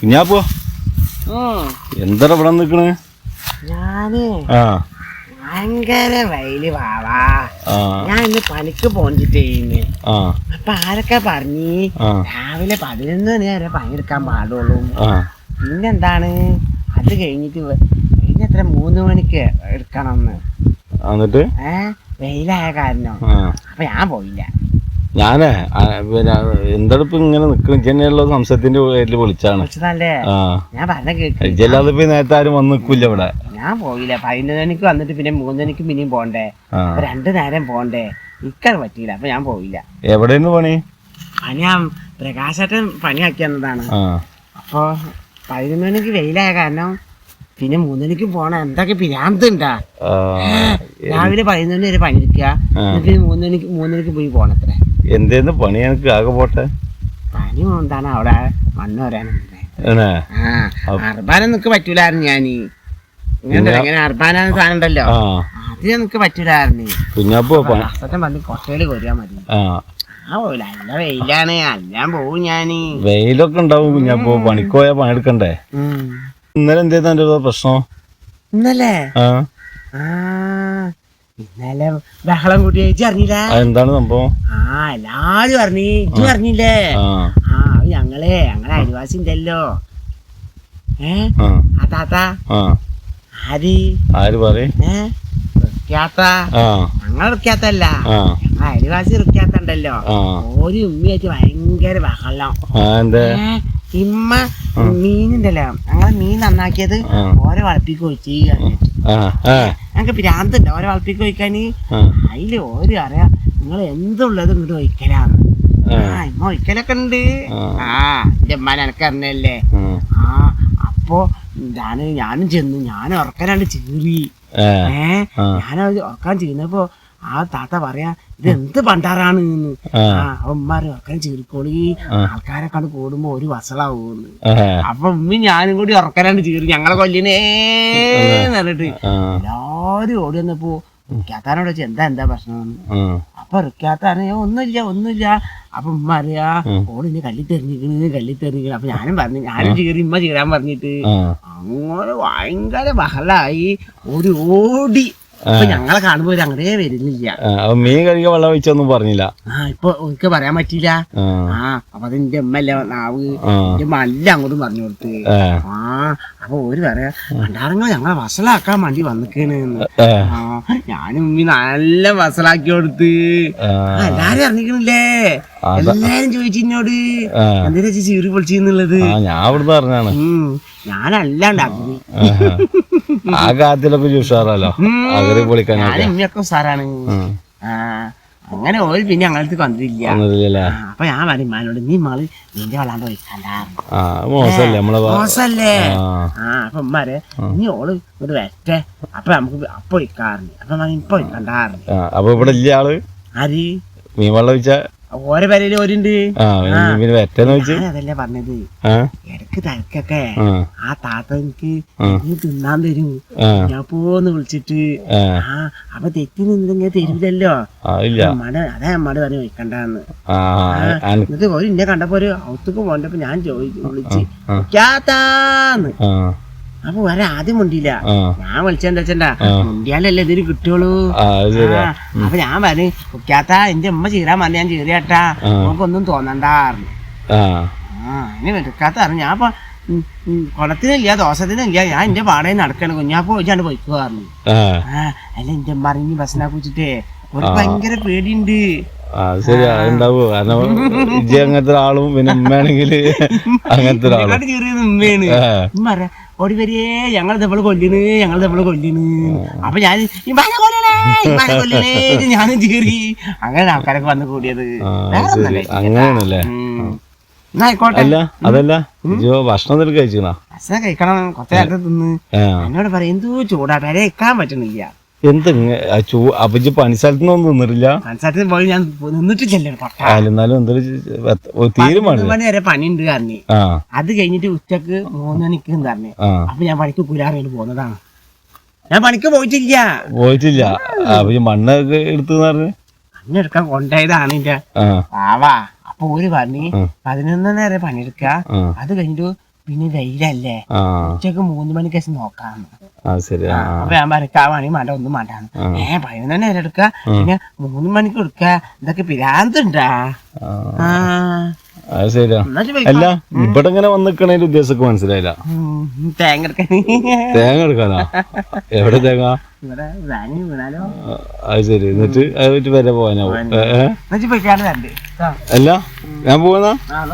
കുഞ്ഞാപ്പോ എന്താ ഇവിടെ നിൽക്കണേ ഞാൻ ആ. ഭയങ്കര വെയിൽ വാവാ. ഞാൻ ഇന്ന് പണിക്ക് പോന്നിട്ടേ അപ്പൊ ആരൊക്കെ പറഞ്ഞ് രാവിലെ പതിനൊന്ന് മണി വരെ പണിയെടുക്കാൻ പാടുള്ളൂ. പിന്നെന്താണ്? അത് കഴിഞ്ഞിട്ട് വെ- കഴിഞ്ഞെത്ര മൂന്ന് മണിക്ക് എടുക്കണമെന്ന് എന്നിട്ട്? ഏ? വെയിലായ കാരണം. അപ്പൊ ഞാൻ പോയില്ല. ഞാനേ പിന്നെ എന്താണ് ഇങ്ങനെ നിക്കണ? ഇജന്നെയുള്ള സംശയത്തിന്റെ പേരിൽ വിളിച്ചാണ് ഞാൻ ഇജല്ലാതെ ഇപ്പൊ നേരത്തെ ആരും വന്ന് നിക്കൂല ഇവിടെ. ഞാൻ പോയില്ല. പതിനൊന്ന് മണിക്ക് വന്നിട്ട് പിന്നെ മൂന്ന് മണിക്ക് പിന്നെയും പോണ്ടേ? രണ്ടു നേരം പോണ്ടേ? നിക്കാൻ പറ്റിയില്ല. അപ്പൊ ഞാൻ പോയില്ല. എവിടെയെന്ന് പണി? ആ പ്രകാശേട്ടൻ പണിയാക്കി തന്നതാണ്. ആ. അപ്പൊ പതിനൊന്ന് മണിക്ക് വെയിലായ കാരണം പിന്നെ മൂന്ന് മണിക്ക് പോണ എന്തൊക്കെ പിരാന്തുണ്ടാ? രാവിലെ പതിനൊന്ന് മണി വരെ പണിയെടുക്കുക. പിന്നെ മൂന്ന് മണിക്ക് മൂന്ന് പോയി പോണത്രേ. എന്തേന്ന് പണി എനിക്ക് ആകെ പോട്ടെ? പണി എന്താണ് അവിടെ മണ്ണ് വരാനുണ്ട് ഏണേ ആ അർബാനം നിനക്ക് പറ്റൂലായിരുന്നു ഞാൻ ഇങ്ങനെ ഇങ്ങനെ അർബാന സാധനം ഉണ്ടല്ലോ. ആ. അത് നിനക്ക് പറ്റൂലായിരുന്നു. കുഞ്ഞാപ്പോ പ- അസറ്റം പറഞ്ഞ് കൊട്ടയിൽ കൊരിയാ മതി. ആ. ആ നല്ല വെയിലാണ്. അല്ലാൻ പോവും ഞാൻ. വെയിലൊക്കെ ഉണ്ടാവും. കുഞ്ഞാപ്പോ പണിയെടുക്കണ്ടേ. ഇന്നലെ എന്തേതാ പ്രശ്നം? ഇന്നലെ? ആ ഇന്നലെ ബഹളം കൂട്ടി. ചേച്ചി അറിഞ്ഞില്ല? അതെന്താണ് സംഭവം? ആ എല്ലാരും അറിഞ്ഞു. ഇജ്ജു അറിഞ്ഞില്ലേ? ആ. ഞങ്ങളെ ഞങ്ങളെ അയൽവാസി ഉണ്ടല്ലോ ഏ? ആ. താത്ത. ആര്? ആര് പറയും? ഞങ്ങൾ ഞങ്ങളെ അയൽവാസി റുക്യാത്തുണ്ടല്ലോ ഒരു ഉമ്മയായിട്ട് ഭയങ്കര ബഹളം. ഇമ്മ മീനുണ്ടല്ലോ. ഞങ്ങളെ മീൻ നന്നാക്കിയത്. ഓരോ വളപ്പിക്ക് ഒഴിച്ച് ആ ആ ഞങ്ങക്ക് ഭ്രാന്തുണ്ട് ഓരോ വളപ്പിക്ക് വയ്ക്കാൻ അതിൽ ഓരോ അറിയാം നിങ്ങൾ എന്തുള്ളത് ഇങ്ങോട്ട് വയ്ക്കലാണ് ആ. ഇമ്മ ഒഴിക്കലൊക്കെ ഉണ്ട് ആ. എന്റെ ഉമ്മാൻ എനക്ക് അറിഞ്ഞല്ലേ ആ. അപ്പോ ഞാൻ ഞാനും ചെന്നു. ഞാൻ ഉറക്കാനാണ് ചീറി ഏ? ഞാൻ ഉറക്കാൻ ചെയ്യുന്നപ്പോ ആ താത്ത പറയാ ഇത് എന്ത് പണ്ടാറാണ് ആ. ഉമ്മാര് ഉറക്കാൻ ചീറിക്കോളി. ആൾക്കാരെ കണ്ട് കൂടുമ്പോ ഒരു വസളാവൂന്ന് അപ്പൊ ഉമ്മി ഞാനും കൂടി ഉറക്കനാണ് ചീറി ഞങ്ങളെ കൊല്ലിനേ എല്ലാരും ഓടി വന്നപ്പോ റിക്കാത്താനോട് വെച്ച് എന്താ എന്താ പ്രശ്നം. അപ്പൊ റുക്കാത്താന ഒന്നുമില്ല ഒന്നുമില്ല. അപ്പൊ ഉമ്മ അറിയാ ഓളിന്നെ കല്ലി തെറിഞ്ഞിരിക്കണ് കല്ലി തെറിഞ്ഞിരിക്കണ് അപ്പൊ ഞാനും പറഞ്ഞു ഞാനും ചീറി ഉമ്മ ചീറാൻ പറഞ്ഞിട്ട് അങ്ങനെ ഭയങ്കര ബഹളായി. ഒരു ഓടി അപ്പൊ ഞങ്ങളെ കാണുമ്പോ ഒരു അങ്ങനെ വരുന്നില്ല. മീൻ കഴിക്കാൻ വെള്ളം ഒഴിച്ചൊന്നും പറഞ്ഞില്ല. ആ ഇപ്പൊ എനിക്ക് പറയാൻ പറ്റില്ല ആ. അപ്പൊ അത് എന്റെ അമ്മല്ല നാവ് ആ. എന്റെ മല്ല അങ്ങോട്ടും പറഞ്ഞു കൊടുത്ത്. ആ അപ്പൊ ഒരു പറയാ പണ്ടാരങ്ങൾ ഞങ്ങളെ വസലാക്കാൻ വേണ്ടി വന്നിക്കണെന്ന് ആ. ഞാനും ഇനി നല്ല വസലാക്കി കൊടുത്ത്. എല്ലാരും അറിഞ്ഞിക്കണില്ലേ? എല്ലാരും ചോദിച്ചു എന്നോട്. എന്തിനാ ചേച്ചി ചീറി പൊളിച്ചെന്നുള്ളത്? ഞാൻ അവിടുന്ന് പറഞ്ഞാണ് ഉം ഞാനല്ലാണ്ടാക്കി ആ കാര്യത്തിലൊക്കെ ഉഷാറല്ലോ ഞാനും ഉമ്മയൊക്കെ സാറാണ് ആ. അങ്ങനെ ഓൾ പിന്നെ ഞങ്ങളടുത്ത് വന്നിട്ടില്ല. അപ്പൊ ഞാൻ പറയും മാനോട് നീ മാൾ നിന്റെ വല്ലാണ്ട് വയ്ക്കണ്ട ആ മോശല്ലേ ആ. അപ്പൊ ഉമ്മാരെ നീ ഓൾ ഒരു വെറ്റേ അപ്പൊ നമുക്ക് അപ്പൊ വയ്ക്കാറുണ്ട് അപ്പൊ ഇപ്പൊ വയ്ക്കണ്ടാറുണ്ട് ആ, അപ്പൊ ഇവിടെ ഇല്ല ആൾ? ആര്? മീൻ വെള്ളം ഒഴിച്ച ഓരോ വെച്ച്? ഞാൻ അതല്ലേ പറഞ്ഞത്. ഇടയ്ക്ക് തിരക്കൊക്കെ. ആ. താത്ത എനിക്ക് നീ തിന്നാൻ തരും. ഞാൻ പോന്ന് വിളിച്ചിട്ട്. ആ. അപ്പൊ തെറ്റി നിന്നിങ്ങനെ തരില്ലല്ലോ അമ്മടെ അതാ അമ്മയുടെ പറഞ്ഞു വെക്കണ്ടെന്ന്. എന്നിട്ട് ഒരു ഇന്നെ കണ്ടപ്പോ ഒരു ഔത്തേക്ക് പോണ്ടപ്പോ ഞാൻ ചോദിച്ചു വിളിച്ച് ആ. അപ്പൊ വരെ ആദ്യം മുണ്ടില്ല ഞാൻ വിളിച്ചെന്താ വെച്ചാ മുണ്ടിയാലല്ലേ ഇതിന് കിട്ടുള്ളൂ? അപ്പൊ ഞാൻ പറഞ്ഞു കുക്കാത്ത എന്റെ അമ്മ ചീരാൻ പറഞ്ഞു ഞാൻ ചീറിയാട്ടാ നമുക്കൊന്നും തോന്നണ്ടായിരുന്നു ഇനി വെറുക്കാത്ത പറഞ്ഞു. ഞാൻ ഇപ്പൊ കുളത്തിനില്ല ദോഷത്തിനില്ല ഞാൻ എന്റെ പാടയിൽ നടക്കണ. കുഞ്ഞാപ്പോ ചോദിച്ചാണ്ട് പോയിക്കോ പറഞ്ഞു. ആ. ആ അല്ല എന്റെ അമ്മ അറിഞ്ഞ് ബസ്സിനെ കുറിച്ചിട്ടേ ഒരു ഭയങ്കര പേടിയുണ്ട്. അത് ശരിയാ ഉണ്ടാവോ? കാരണം ഇജ്ജി അങ്ങനത്തെ ഒരാളും പിന്നെ ഉമ്മയാണെങ്കിൽ അങ്ങനത്തെ ഒരാളും. ഉമ്മയാണ്. ആ. ഉമ്മ പറയാ ഓടി വരിയേ ഞങ്ങൾ തമ്മിൽ കൊല്ലിന് ഞങ്ങൾ തമ്മിൽ കൊല്ലിന്. അപ്പൊ ഞാൻ ഇമാനെ കൊല്ലണേ ഇമാനെ കൊല്ലണേ. ഞാൻ ചീറി അങ്ങനെ ആൾക്കാരൊക്കെ വന്ന് കൂടിയത്. അങ്ങനെയാണല്ലേ? അല്ല അതല്ല ഭക്ഷണം കഴിച്ചിക്കണ? ഭക്ഷണം കഴിക്കണം കൊറച്ചു നേരത്തെ തിന്ന്. എന്നോട് പറയും എന്തോ ചൂടാ പേരെ വെക്കാൻ പറ്റണില്ല. എന്ത് ചൂ അപ്പൊ ഇജ്ജ് പണി നിന്നിട്ടില്ല പോയി ഞാൻ എന്നാലും എന്തൊരു തീരുമാനം മണി വരെ പണിയുണ്ട് അത് കഴിഞ്ഞിട്ട് ഉച്ചയ്ക്ക് മൂന്ന് മണിക്ക് പറഞ്ഞു. അപ്പൊ ഞാൻ പണിക്ക് കുലാറിയിട്ട് പോകുന്നതാണ്. ഞാൻ പണിക്ക് പോയിട്ടില്ല. പോയിട്ടില്ല. അപ്പൊ മണ്ണൊക്കെ എടുത്തു പറഞ്ഞു? പണിയെടുക്കാൻ കൊണ്ടുപോയതാണ് എന്റെ ആവാ അപ്പൊ ഒരു പറഞ്ഞു. പതിനൊന്നര പണിയെടുക്ക അത് കഴിഞ്ഞിട്ട് പിന്നെ വെയിലല്ലേ? ഉച്ചയ്ക്ക് മൂന്ന് മണിക്ക് നോക്കാം ശരി. അപ്പൊ ഞാൻ വരക്കാവാണെങ്കിൽ മണ്ട ഒന്നും മണ്ടാണ് ഏ പതിനൊന്ന് വരെ എടുക്ക. പിന്നെ മൂന്ന് മണിക്ക് എടുക്ക. ഇതൊക്കെ പിരാന്തുണ്ടാ? അത് ശരിയാ. അല്ല ഇവിടെ ഇങ്ങനെ വന്നിക്കണേന്റെ ഉദ്ദേശമൊക്കെ മനസ്സിലായില്ല. തേങ്ങ തേങ്ങ എടുക്കാനാ? എവിടെ തേങ്ങ? അത് ശരി. എന്നിട്ട് അത് വിറ്റ് വരെ പോവാനാവും അല്ല ഞാൻ പോവാ ആ